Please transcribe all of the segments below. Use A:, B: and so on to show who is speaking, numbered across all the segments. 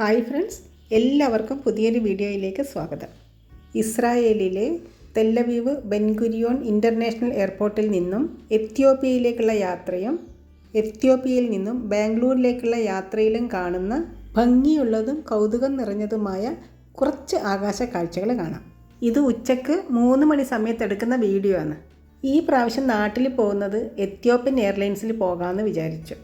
A: Hi friends എല്ലാവർക്കും പുതിയൊരു വീഡിയോയിലേക്ക് സ്വാഗതം. ഇസ്രായേലിലെ തെല്ലവീവ് ബെൻഗുരിയോൺ ഇന്റർനാഷണൽ എയർപോർട്ടിൽ നിന്നും എത്യോപ്യയിലേക്കുള്ള യാത്രയും എത്യോപ്യയിൽ നിന്നും ബാംഗ്ലൂരിലേക്കുള്ള യാത്രയിലും കാണുന്ന ഭംഗിയുള്ളതും കൗതുകം നിറഞ്ഞതുമായ കുറച്ച് ആകാശ കാഴ്ചകൾ കാണാം. ഇത് ഉച്ചയ്ക്ക് മൂന്ന് മണി സമയത്തെടുക്കുന്ന വീഡിയോ ആണ്. ഈ പ്രാവശ്യം നാട്ടിൽ പോകുന്നത് എത്യോപ്യൻ എയർലൈൻസിൽ പോകാമെന്ന് വിചാരിച്ചു.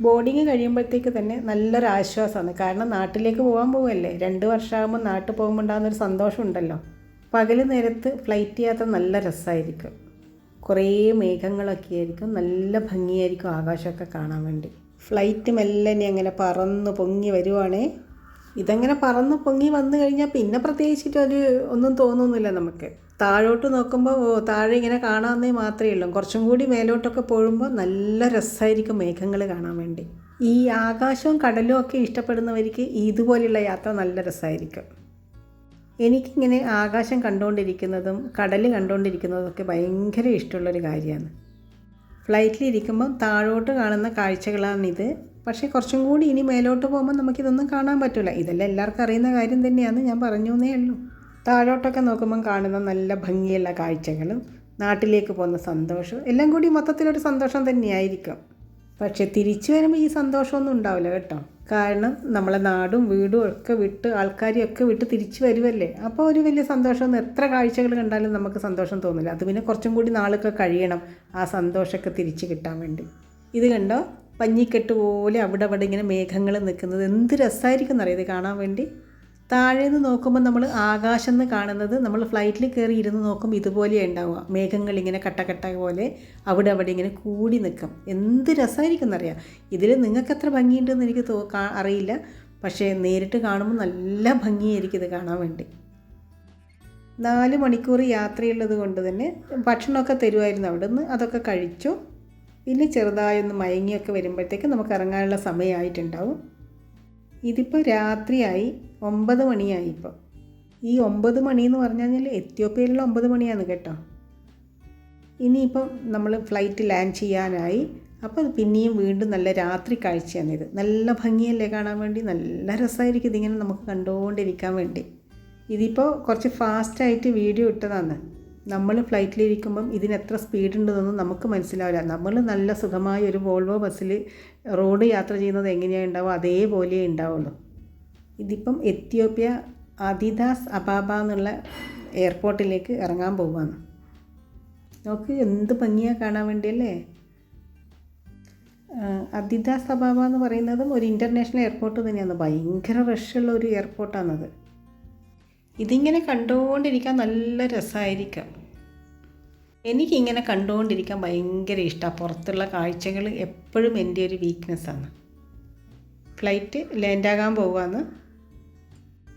A: ബോർഡിങ് കഴിയുമ്പോഴത്തേക്ക് തന്നെ നല്ലൊരു ആശ്വാസമാണ്. കാരണം നാട്ടിലേക്ക് പോകാൻ പോവല്ലേ? രണ്ട് വർഷമാകുമ്പോൾ നാട്ടിൽ പോകുമ്പോൾ ഉണ്ടാകുന്നൊരു സന്തോഷമുണ്ടല്ലോ. പകൽ നേരത്ത് ഫ്ലൈറ്റ് യാത്ര നല്ല രസമായിരിക്കും. കുറേ മേഘങ്ങളൊക്കെ ആയിരിക്കും. നല്ല ഭംഗിയായിരിക്കും ആകാശമൊക്കെ കാണാൻ വേണ്ടി. ഫ്ലൈറ്റ് മെല്ലെ അങ്ങനെ പറന്ന് പൊങ്ങി വരുവാണേ. ഇതങ്ങനെ പറന്ന് പൊങ്ങി വന്നു കഴിഞ്ഞാൽ പിന്നെ പ്രത്യേകിച്ചിട്ട് ഒരു ഒന്നും തോന്നുന്നില്ല നമുക്ക്. താഴോട്ട് നോക്കുമ്പോൾ താഴെ ഇങ്ങനെ കാണാമെന്നേ മാത്രമേ ഉള്ളൂ. കുറച്ചും കൂടി മേലോട്ടൊക്കെ പോകുമ്പോൾ നല്ല രസമായിരിക്കും മേഘങ്ങൾ കാണാൻ വേണ്ടി. ഈ ആകാശവും കടലും ഒക്കെ ഇഷ്ടപ്പെടുന്നവർക്ക് ഇതുപോലെയുള്ള യാത്ര നല്ല രസമായിരിക്കും എനിക്കിങ്ങനെ ആകാശം കണ്ടുകൊണ്ടിരിക്കുന്നതും കടൽ കണ്ടുകൊണ്ടിരിക്കുന്നതും ഒക്കെ ഭയങ്കര ഇഷ്ടമുള്ളൊരു കാര്യമാണ്. ഫ്ലൈറ്റിലിരിക്കുമ്പോൾ താഴോട്ട് കാണുന്ന കാഴ്ചകളാണിത്. പക്ഷേ കുറച്ചും കൂടി ഇനി മേലോട്ട് പോകുമ്പോൾ നമുക്കിതൊന്നും കാണാൻ പറ്റില്ല ഇതെല്ലാം എല്ലാവർക്കും അറിയുന്ന കാര്യം തന്നെയാണ് ഞാൻ പറഞ്ഞു എന്നേ ഉള്ളൂ. താഴോട്ടൊക്കെ നോക്കുമ്പം കാണുന്ന നല്ല ഭംഗിയുള്ള കാഴ്ചകളും നാട്ടിലേക്ക് പോകുന്ന സന്തോഷവും എല്ലാം കൂടി മൊത്തത്തിലൊരു സന്തോഷം തന്നെയായിരിക്കും. പക്ഷെ തിരിച്ചു വരുമ്പോൾ ഈ സന്തോഷമൊന്നും ഉണ്ടാവില്ല കേട്ടോ. കാരണം നമ്മളെ നാടും വീടും ഒക്കെ വിട്ട് ആൾക്കാരെയും ഒക്കെ വിട്ട് തിരിച്ചു വരുമല്ലേ അപ്പോൾ ഒരു വലിയ സന്തോഷമൊന്നും എത്ര കാഴ്ചകൾ കണ്ടാലും നമുക്ക് സന്തോഷം തോന്നില്ല. അത് പിന്നെ കുറച്ചും കൂടി നാളൊക്കെ കഴിയണം ആ സന്തോഷമൊക്കെ തിരിച്ചു കിട്ടാൻ വേണ്ടി. ഇത് കണ്ടോ? പഞ്ഞിക്കെട്ട് പോലെ അവിടെ അവിടെ ഇങ്ങനെ മേഘങ്ങൾ നിൽക്കുന്നത്. എന്ത് രസമായിരിക്കും എന്നറിയാം ഇത് കാണാൻ വേണ്ടി? താഴെ നിന്ന് നോക്കുമ്പോൾ നമ്മൾ ആകാശം എന്ന് കാണുന്നത് നമ്മൾ ഫ്ലൈറ്റിൽ കയറി ഇരുന്ന് നോക്കുമ്പോൾ ഇതുപോലെയാണ് ഉണ്ടാവുക. മേഘങ്ങൾ ഇങ്ങനെ കട്ടക്കട്ട പോലെ അവിടെ അവിടെ ഇങ്ങനെ കൂടി നിൽക്കും. എന്ത് രസമായിരിക്കും എന്നറിയാം. ഇതിൽ നിങ്ങൾക്ക് എത്ര ഭംഗിയുണ്ടെന്ന് എനിക്ക് തോ അറിയില്ല. പക്ഷേ നേരിട്ട് കാണുമ്പോൾ നല്ല ഭംഗിയായിരിക്കും ഇത് കാണാൻ വേണ്ടി. നാല് മണിക്കൂർ യാത്രയുള്ളത് കൊണ്ട് തന്നെ ഭക്ഷണമൊക്കെ തരുമായിരുന്നു അവിടെ നിന്ന് അതൊക്കെ കഴിച്ചു. പിന്നെ ചെറുതായൊന്ന് മയങ്ങിയൊക്കെ വരുമ്പോഴത്തേക്ക് നമുക്ക് ഇറങ്ങാനുള്ള സമയമായിട്ടുണ്ടാവും. ഇതിപ്പോൾ രാത്രിയായി ഒമ്പത് മണിയായി ഇപ്പോൾ ഈ ഒമ്പത് മണി എന്ന് പറഞ്ഞു കഴിഞ്ഞാൽ എത്യോപ്യയിലുള്ള ഒമ്പത് മണിയാണ് കേട്ടോ. ഇനിയിപ്പം നമ്മൾ ഫ്ലൈറ്റ് ലാൻഡ് ചെയ്യാനായി. അപ്പോൾ പിന്നെയും വീണ്ടും നല്ല രാത്രി കാഴ്ചയാണിത് നല്ല ഭംഗിയല്ലേ കാണാൻ വേണ്ടി? നല്ല രസമായിരിക്കും ഇതിങ്ങനെ നമുക്ക് കണ്ടുകൊണ്ടിരിക്കാൻ വേണ്ടി. ഇതിപ്പോൾ കുറച്ച് ഫാസ്റ്റായിട്ട് വീഡിയോ ഇട്ടതാണ്. നമ്മൾ ഫ്ലൈറ്റിലിരിക്കുമ്പം ഇതിന് എത്ര സ്പീഡ് ഉണ്ടെന്നൊന്നും നമുക്ക് മനസ്സിലാവില്ല. നമ്മൾ നല്ല സുഖമായ ഒരു വോൾവോ ബസ്സിൽ റോഡ് യാത്ര ചെയ്യുന്നത് എങ്ങനെയാണ് ഉണ്ടാവുക? അതേപോലെ ഉണ്ടാവുള്ളൂ. ഇതിപ്പം എത്യോപ്യ അതിദാസ് അബാബ എന്നുള്ള എയർപോർട്ടിലേക്ക് ഇറങ്ങാൻ പോവുകയാണ്. നോക്ക് എന്ത് ഭംഗിയാണ് കാണാൻ വേണ്ടിയല്ലേ? അതിദാസ് അബാബ എന്ന് പറയുന്നതും ഒരു ഇന്റർനാഷണൽ എയർപോർട്ട് തന്നെയാണ്. ഭയങ്കര റഷുള്ള ഒരു എയർപോർട്ടാണത്. ഇതിങ്ങനെ കണ്ടുകൊണ്ടിരിക്കാൻ നല്ല രസമായിരിക്കും എനിക്കിങ്ങനെ കണ്ടുകൊണ്ടിരിക്കാൻ ഭയങ്കര ഇഷ്ടമാണ് പുറത്തുള്ള കാഴ്ചകൾ എപ്പോഴും എന്റെ ഒരു വീക്ക്നെസ്സാണ് ഫ്ലൈറ്റ് ലാൻഡാകാൻ പോവുകയാണ്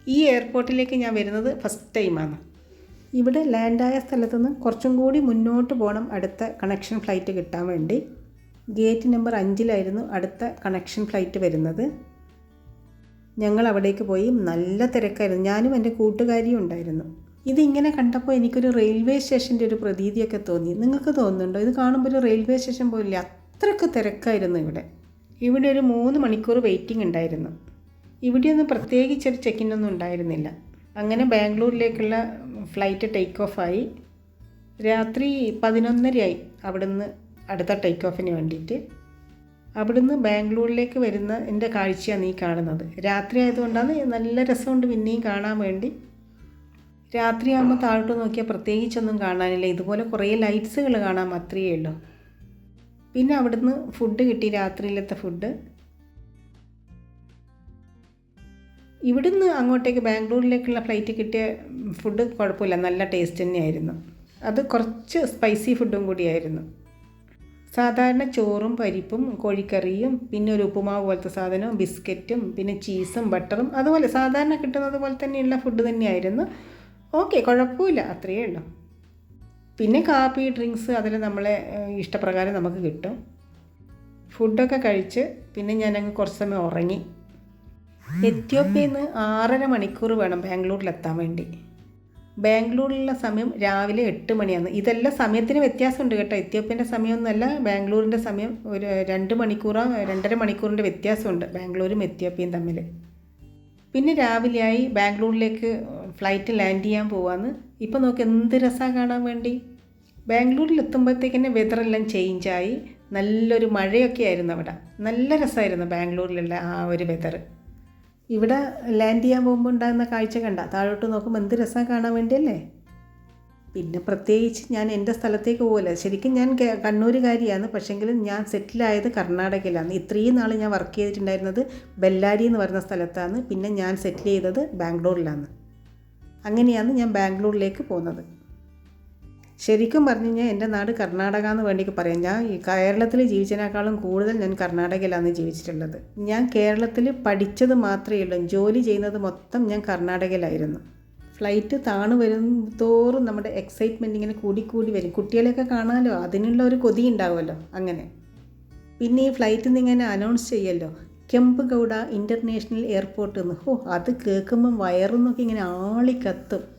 A: ഈ എയർപോർട്ടിലേക്ക് ഞാൻ വരുന്നത് ഫസ്റ്റ് ടൈമാണ് ഇവിടെ ലാൻഡായ സ്ഥലത്തു നിന്ന് കുറച്ചും കൂടി മുന്നോട്ട് പോകണം അടുത്ത കണക്ഷൻ ഫ്ലൈറ്റ് കിട്ടാൻ വേണ്ടി. ഗേറ്റ് നമ്പർ അഞ്ചിലായിരുന്നു അടുത്ത കണക്ഷൻ ഫ്ലൈറ്റ് വരുന്നത്. ഞങ്ങൾ അവിടേക്ക് പോയി നല്ല തിരക്കായിരുന്നു. ഞാനും എന്റെ കൂട്ടുകാരിയും ഉണ്ടായിരുന്നു. ഇതിങ്ങനെ കണ്ടപ്പോൾ എനിക്കൊരു റെയിൽവേ സ്റ്റേഷന്റെ ഒരു പ്രതീതിയൊക്കെ തോന്നി. നിങ്ങൾക്ക് തോന്നുന്നുണ്ടോ? ഇത് കാണുമ്പോൾ ഒരു റെയിൽവേ സ്റ്റേഷൻ പോലില്ല? അത്രയ്ക്ക് തിരക്കായിരുന്നു ഇവിടെ. ഇവിടെ ഒരു മൂന്ന് മണിക്കൂർ വെയിറ്റിംഗ് ഉണ്ടായിരുന്നു. ഇവിടെയൊന്നും പ്രത്യേകിച്ചൊരു ചെക്കിനൊന്നും ഉണ്ടായിരുന്നില്ല. അങ്ങനെ ബാംഗ്ലൂരിലേക്കുള്ള ഫ്ലൈറ്റ് ടേക്ക് ഓഫായി രാത്രി പതിനൊന്നരയായി അവിടുന്ന് അടുത്ത ടേക്ക് ഓഫിന് വേണ്ടിയിട്ട്. അവിടുന്ന് ബാംഗ്ലൂരിലേക്ക് വരുന്ന എന്റെ കാഴ്ചയാണ് നീ കാണുന്നത്. രാത്രി ആയതുകൊണ്ടാണ് നല്ല രസമുണ്ട് പിന്നെയും കാണാൻ വേണ്ടി. രാത്രിയാകുമ്പോൾ താഴോട്ട് നോക്കിയാൽ പ്രത്യേകിച്ചൊന്നും കാണാനില്ല. ഇതുപോലെ കുറേ ലൈറ്റ്സുകൾ കാണാൻ മാത്രമേ ഉള്ളൂ. പിന്നെ അവിടുന്ന് ഫുഡ് കിട്ടി രാത്രിയിലത്തെ ഫുഡ്. ഇവിടുന്ന് അങ്ങോട്ടേക്ക് ബാംഗ്ലൂരിലേക്കുള്ള ഫ്ലൈറ്റ് കിട്ടിയ ഫുഡ് കുഴപ്പമില്ല. നല്ല ടേസ്റ്റ് തന്നെയായിരുന്നു. അത് കുറച്ച് സ്പൈസി ഫുഡും കൂടിയായിരുന്നു. സാധാരണ ചോറും പരിപ്പും കോഴിക്കറിയും പിന്നെ ഒരു ഉപ്പുമാവ് പോലത്തെ സാധനവും ബിസ്ക്കറ്റും പിന്നെ ചീസും ബട്ടറും അതുപോലെ സാധാരണ കിട്ടുന്നത് പോലെ തന്നെയുള്ള ഫുഡ് തന്നെയായിരുന്നു. ഓക്കെ കുഴപ്പമില്ല അത്രയേ ഉള്ളൂ. പിന്നെ കാപ്പി ഡ്രിങ്ക്സ് അതിൽ നമ്മളെ ഇഷ്ടപ്രകാരം നമുക്ക് കിട്ടും. ഫുഡൊക്കെ കഴിച്ച് പിന്നെ ഞാനങ്ങ് കുറച്ച് സമയം ഉറങ്ങി. എത്യോപ്യയിൽ നിന്ന് ആറര മണിക്കൂർ വേണം ബാംഗ്ലൂരിലെത്താൻ വേണ്ടി. ബാംഗ്ലൂരിലുള്ള സമയം രാവിലെ എട്ട് മണിയാണ്. ഇതെല്ലാം സമയത്തിന് വ്യത്യാസമുണ്ട് കേട്ടോ. എത്യോപ്യന്റെ സമയമൊന്നുമല്ല ബാംഗ്ലൂരിന്റെ സമയം ഒരു രണ്ട് മണിക്കൂറോ രണ്ടര മണിക്കൂറിന്റെ വ്യത്യാസമുണ്ട് ബാംഗ്ലൂരും എത്യോപ്യയും തമ്മിൽ. പിന്നെ രാവിലെയായി ബാംഗ്ലൂരിലേക്ക് ഫ്ലൈറ്റ് ലാൻഡ് ചെയ്യാൻ പോവാന്ന്. ഇപ്പം നോക്ക് എന്ത് രസമാണ് കാണാൻ വേണ്ടി. ബാംഗ്ലൂരിൽ എത്തുമ്പോഴത്തേക്ക് തന്നെ വെതറെല്ലാം ചേഞ്ചായി നല്ലൊരു മഴയൊക്കെ ആയിരുന്നു അവിടെ. നല്ല രസമായിരുന്നു ബാംഗ്ലൂരിലുള്ള ആ ഒരു വെതർ ഇവിടെ ലാൻഡ് ചെയ്യാൻ പോകുമ്പോൾ ഉണ്ടാകുന്ന കാഴ്ച കണ്ട. താഴോട്ട് നോക്കുമ്പോൾ എന്ത് രസം കാണാൻ വേണ്ടിയല്ലേ? പിന്നെ പ്രത്യേകിച്ച് ഞാൻ എന്റെ സ്ഥലത്തേക്ക് പോകില്ല ശരിക്കും ഞാൻ കണ്ണൂരുകാരിയാണ്. പക്ഷേങ്കിലും ഞാൻ സെറ്റിലായത് കർണാടകയിലാണ്. ഇത്രയും നാൾ ഞാൻ വർക്ക് ചെയ്തിട്ടുണ്ടായിരുന്നത് ബെല്ലാരി എന്ന് പറയുന്ന സ്ഥലത്താണ്. പിന്നെ ഞാൻ സെറ്റിൽ ചെയ്തത് ബാംഗ്ലൂരിലാണ്. അങ്ങനെയാണ് ഞാൻ ബാംഗ്ലൂരിലേക്ക് പോകുന്നത്. ശരിക്കും പറഞ്ഞു കഴിഞ്ഞാൽ എന്റെ നാട് കർണാടക എന്ന് വേണ്ടി പറയാം. ഞാൻ ഈ കേരളത്തിൽ ജീവിച്ചതിനേക്കാളും കൂടുതൽ ഞാൻ കർണാടകയിലാണ് ജീവിച്ചിട്ടുള്ളത്. ഞാൻ കേരളത്തിൽ പഠിച്ചത് മാത്രമേ ഉള്ളൂ. ജോലി ചെയ്യുന്നത് മൊത്തം ഞാൻ കർണാടകയിലായിരുന്നു. ഫ്ലൈറ്റ് താണു വരും തോറും നമ്മുടെ എക്സൈറ്റ്മെന്റ് ഇങ്ങനെ കൂടി കൂടി വരും. കുട്ടികളെയൊക്കെ കാണാമല്ലോ അതിനുള്ള ഒരു കൊതി ഉണ്ടാവുമല്ലോ അങ്ങനെ. പിന്നെ ഈ ഫ്ലൈറ്റ് നിന്ന് ഇങ്ങനെ അനൗൺസ് ചെയ്യല്ലോ. കെമ്പ് ഗൗഡ ഇന്റർനാഷണൽ എയർപോർട്ട് എന്ന് ഓ അത് കേൾക്കുമ്പം വയറുന്നൊക്കെ ഇങ്ങനെ ആളിക്കത്തും.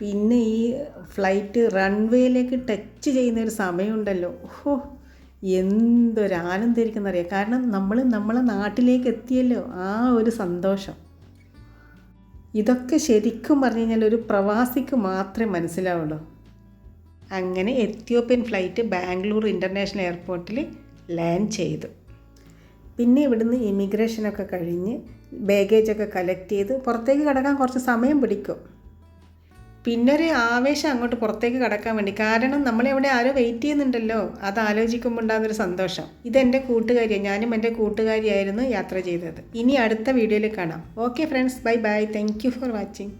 A: പിന്നെ ഈ ഫ്ലൈറ്റ് റൺവേയിലേക്ക് ടച്ച് ചെയ്യുന്ന ഒരു സമയമുണ്ടല്ലോ. ഓഹോ എന്തൊരു ആനന്ദമായിരിക്കുന്നറിയാം? കാരണം നമ്മൾ നമ്മളെ നാട്ടിലേക്ക് എത്തിയല്ലോ ആ ഒരു സന്തോഷം. ഇതൊക്കെ ശരിക്കും പറഞ്ഞു കഴിഞ്ഞാൽ ഒരു പ്രവാസിക്ക് മാത്രമേ മനസ്സിലാവുള്ളൂ. അങ്ങനെ എത്യോപ്യൻ ഫ്ലൈറ്റ് ബാംഗ്ലൂർ ഇന്റർനാഷണൽ എയർപോർട്ടിൽ ലാൻഡ് ചെയ്തു. പിന്നെ ഇവിടുന്ന് ഇമിഗ്രേഷനൊക്കെ കഴിഞ്ഞ് ബാഗേജൊക്കെ കളക്ട് ചെയ്ത് പുറത്തേക്ക് കിടക്കാൻ കുറച്ച് സമയം പിടിക്കും. പിന്നെ ഒരു ആവേശം അങ്ങോട്ട് പുറത്തേക്ക് കടക്കാൻ വേണ്ടി. കാരണം നമ്മളെവിടെ ആരോ വെയിറ്റ് ചെയ്യുന്നുണ്ടല്ലോ. അത് ആലോചിക്കുമ്പോൾ ഉണ്ടാകുന്നൊരു സന്തോഷം. ഇതെന്റെ കൂട്ടുകാരിയാണ് ഞാനും എന്റെ കൂട്ടുകാരിയായിരുന്നു യാത്ര ചെയ്തത്. ഇനി അടുത്ത വീഡിയോയിൽ കാണാം. Okay friends bye bye thank for watching